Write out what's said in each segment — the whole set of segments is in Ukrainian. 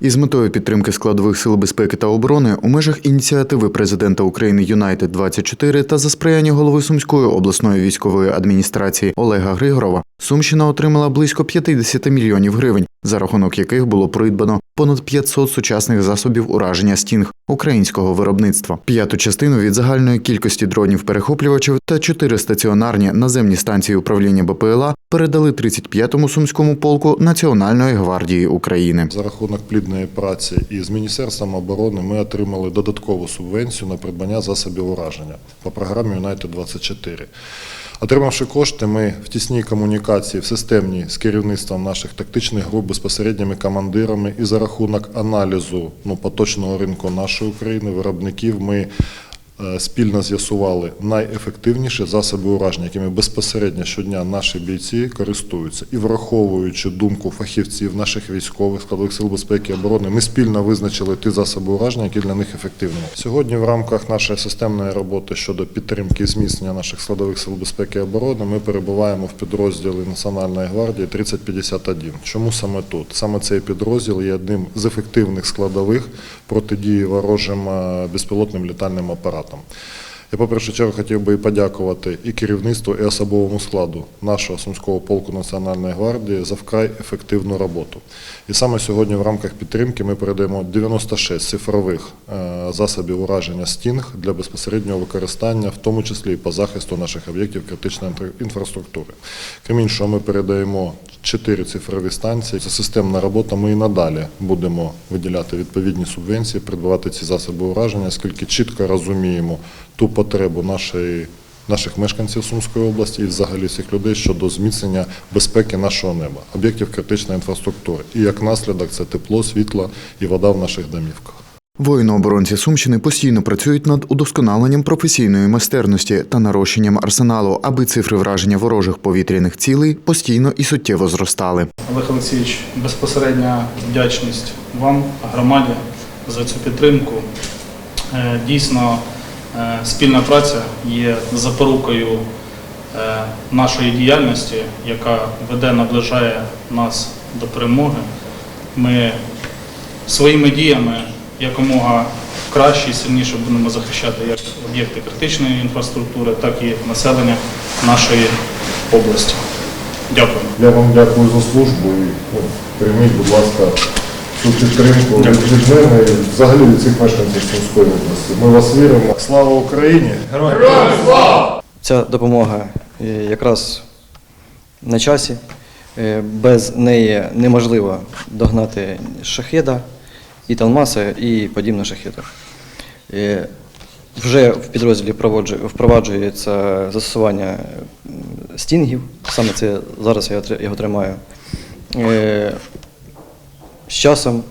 Із метою підтримки складових сил безпеки та оборони у межах ініціативи президента України Юнайтед 24 та за сприяння голови Сумської обласної військової адміністрації Олега Григорова Сумщина отримала близько 50 мільйонів гривень, за рахунок яких було придбано понад 500 сучасних засобів ураження стінг українського виробництва. П'яту частину від загальної кількості дронів перехоплювачів та чотири стаціонарні наземні станції управління БПЛА передали 35-му сумському полку Національної гвардії України. За рахунок плідної праці із Міністерством оборони ми отримали додаткову субвенцію на придбання засобів ураження по програмі Юнайтед 24 Отримавши кошти, ми в тісній комунікації, в системній з керівництвом наших тактичних груп, безпосередніми командирами і за рахунок аналізу ну, поточного ринку нашої України, виробників, ми спільно з'ясували найефективніші засоби ураження, якими безпосередньо щодня наші бійці користуються. І враховуючи думку фахівців наших військових складових сил безпеки і оборони, ми спільно визначили ті засоби ураження, які для них ефективні. Сьогодні в рамках нашої системної роботи щодо підтримки і зміцнення наших складових сил безпеки і оборони ми перебуваємо в підрозділі Національної гвардії 3051. Чому саме тут? Саме цей підрозділ є одним з ефективних складових протидії ворожим е, безпілотним літальним апаратам. Я, по першу чергу, хотів би і подякувати і керівництву, і особовому складу нашого Сумського полку Національної гвардії за вкрай ефективну роботу. І саме сьогодні в рамках підтримки ми передаємо 96 цифрових е, засобів ураження стінг для безпосереднього використання, в тому числі і по захисту наших об'єктів критичної інфраструктури. Крім іншого, ми передаємо чотири цифрові станції. Це системна робота. Ми і надалі будемо виділяти відповідні субвенції, придбавати ці засоби ураження, оскільки чітко розуміємо ту потребу нашої. Наших мешканців Сумської області і взагалі всіх людей щодо зміцнення безпеки нашого неба, об'єктів критичної інфраструктури. І як наслідок це тепло, світло і вода в наших домівках. Воїни-оборонці Сумщини постійно працюють над удосконаленням професійної майстерності та нарощенням арсеналу, аби цифри враження ворожих повітряних цілей постійно і суттєво зростали. Олег Олексійович, безпосередня вдячність вам, громаді, за цю підтримку. Е, Дійсно, е, спільна праця є запорукою е, нашої діяльності, яка веде, наближає нас до перемоги. Ми своїми діями якомога краще і сильніше будемо захищати як об'єкти критичної інфраструктури, так і населення нашої області. Дякую. Я вам дякую за службу і ну, прийміть, будь ласка, цю підтримку від, мене і взагалі від цих мешканців Сумської області. Ми вас віримо. Слава Україні! Героям слава! Ця допомога е, якраз на часі. Е, Без неї неможливо догнати шахеда, і Талмаса, і подібне шахеду. Е, Вже в підрозділі впроваджується застосування стінгів. Саме це зараз я його тримаю. Е, З часом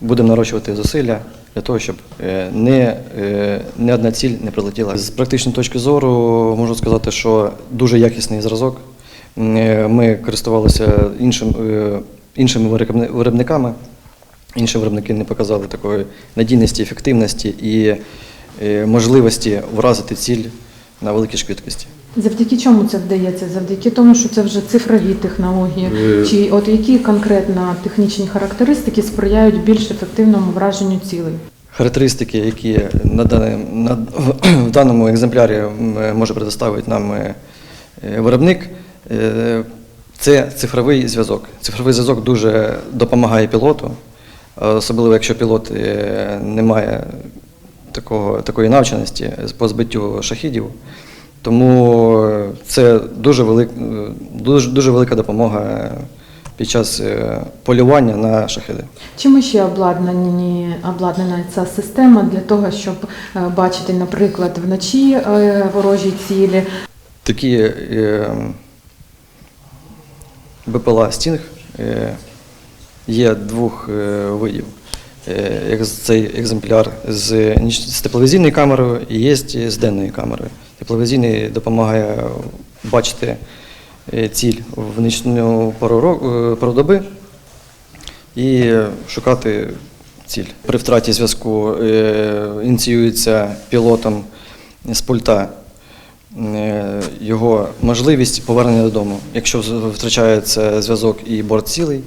будемо нарощувати зусилля для того, щоб е, не, е, не одна ціль не прилетіла. З практичної точки зору можу сказати, що дуже якісний зразок. Е, Ми користувалися іншим, е, іншими виробниками. Інші виробники не показали такої надійності, ефективності і е, можливості вразити ціль на великій швидкості. Завдяки чому це вдається? Завдяки тому, що це вже цифрові технології. Чи от які конкретно технічні характеристики сприяють більш ефективному враженню цілей? Характеристики, які на, даний- на, в даному екземплярі може предоставити нам е, виробник, е, це цифровий зв'язок. Цифровий зв'язок дуже допомагає пілоту, особливо якщо пілот е, не має такого, такої навченості по збиттю шахідів. Тому е, це дуже, велик, е, дуже, дуже велика допомога під час полювання на шахіди. Чим ще обладнані обладнана ця система для того, щоб бачити, наприклад, вночі ворожі цілі? Такі БПЛА стінг є двох е, видів. Е, цей екземпляр з, тепловізійною камерою і є з денною камерою. Тепловізійний допомагає бачити е, ціль в нічну пору, пору доби і шукати ціль. При втраті зв'язку ініціюється пілотом з пульта його можливість повернення додому. Якщо втрачається зв'язок і борт цілий,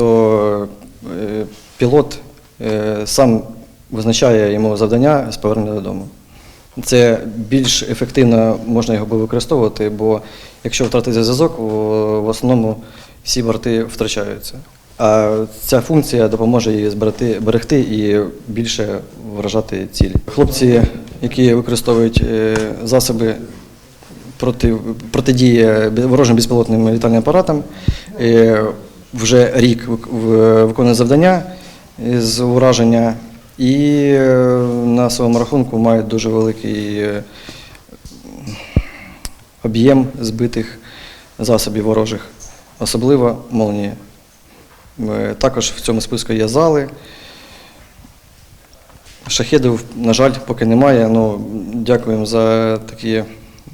то е, пілот е, сам визначає йому завдання з повернення додому. Це більш ефективно можна його буде використовувати, бо якщо втратити зв'язок, в основному всі борти втрачаються. А ця функція допоможе її зберегти, берегти і більше вражати цілі. Хлопці, які використовують е, засоби проти, протидії ворожим безпілотним літальним апаратам, вже рік вик- в- виконують завдання з ураження і е, на своєму рахунку мають дуже великий е, об'єм збитих засобів ворожих, особливо молнії. Е, Також в цьому списку є зали. Шахедів, на жаль, поки немає. Ну, дякуємо за такі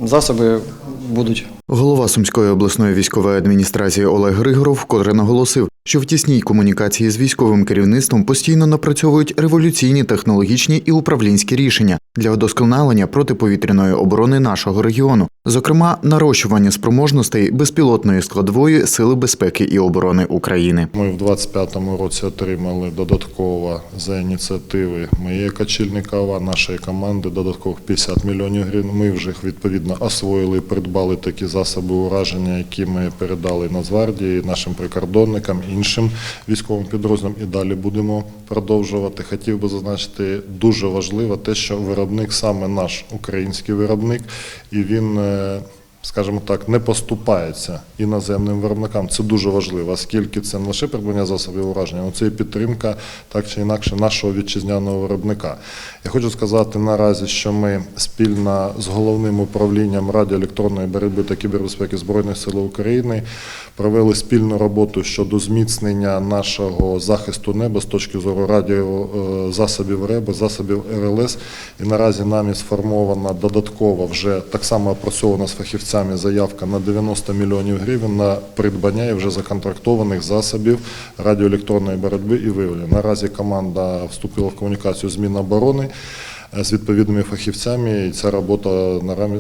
засоби. Будуть. Голова Сумської обласної військової адміністрації Олег Григоров вкотре наголосив, що в тісній комунікації з військовим керівництвом постійно напрацьовують революційні технологічні і управлінські рішення для вдосконалення протиповітряної оборони нашого регіону, зокрема нарощування спроможностей безпілотної складової сили безпеки і оборони України. Ми в 25-му році отримали додатково за ініціативи моєї Качільникова, нашої команди, додаткових 50 мільйонів гривень. Ми вже відповідно освоїли, придбали такі засоби ураження, які ми передали Нацгвардії, нашим прикордонникам, іншим військовим підрозділам. І далі будемо продовжувати. Хотів би зазначити дуже важливо те, що виробник саме наш український виробник, і він. Е, скажімо так, не поступається іноземним виробникам. Це дуже важливо, оскільки це не лише придбання засобів ураження, але це і підтримка так чи інакше нашого вітчизняного виробника. Я хочу сказати наразі, що ми спільно з головним управлінням радіоелектронної боротьби та кібербезпеки Збройних сил України провели спільну роботу щодо зміцнення нашого захисту неба з точки зору радіозасобів РЕБ, засобів РЛС. І наразі нами сформована додаткова вже так само опрацьована з фахівцями заявка на 90 мільйонів гривень на придбання вже законтрактованих засобів радіоелектронної боротьби і виявлення. Наразі команда вступила в комунікацію з Міноборони е, з відповідними фахівцями, і ця робота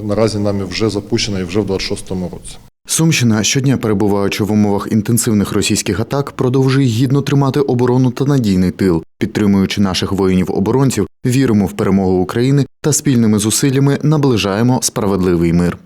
наразі нами вже запущена і вже в 26-му році. Сумщина, щодня перебуваючи в умовах інтенсивних російських атак, продовжує гідно тримати оборону та надійний тил, підтримуючи наших воїнів-оборонців, віримо в перемогу України та спільними зусиллями наближаємо справедливий мир.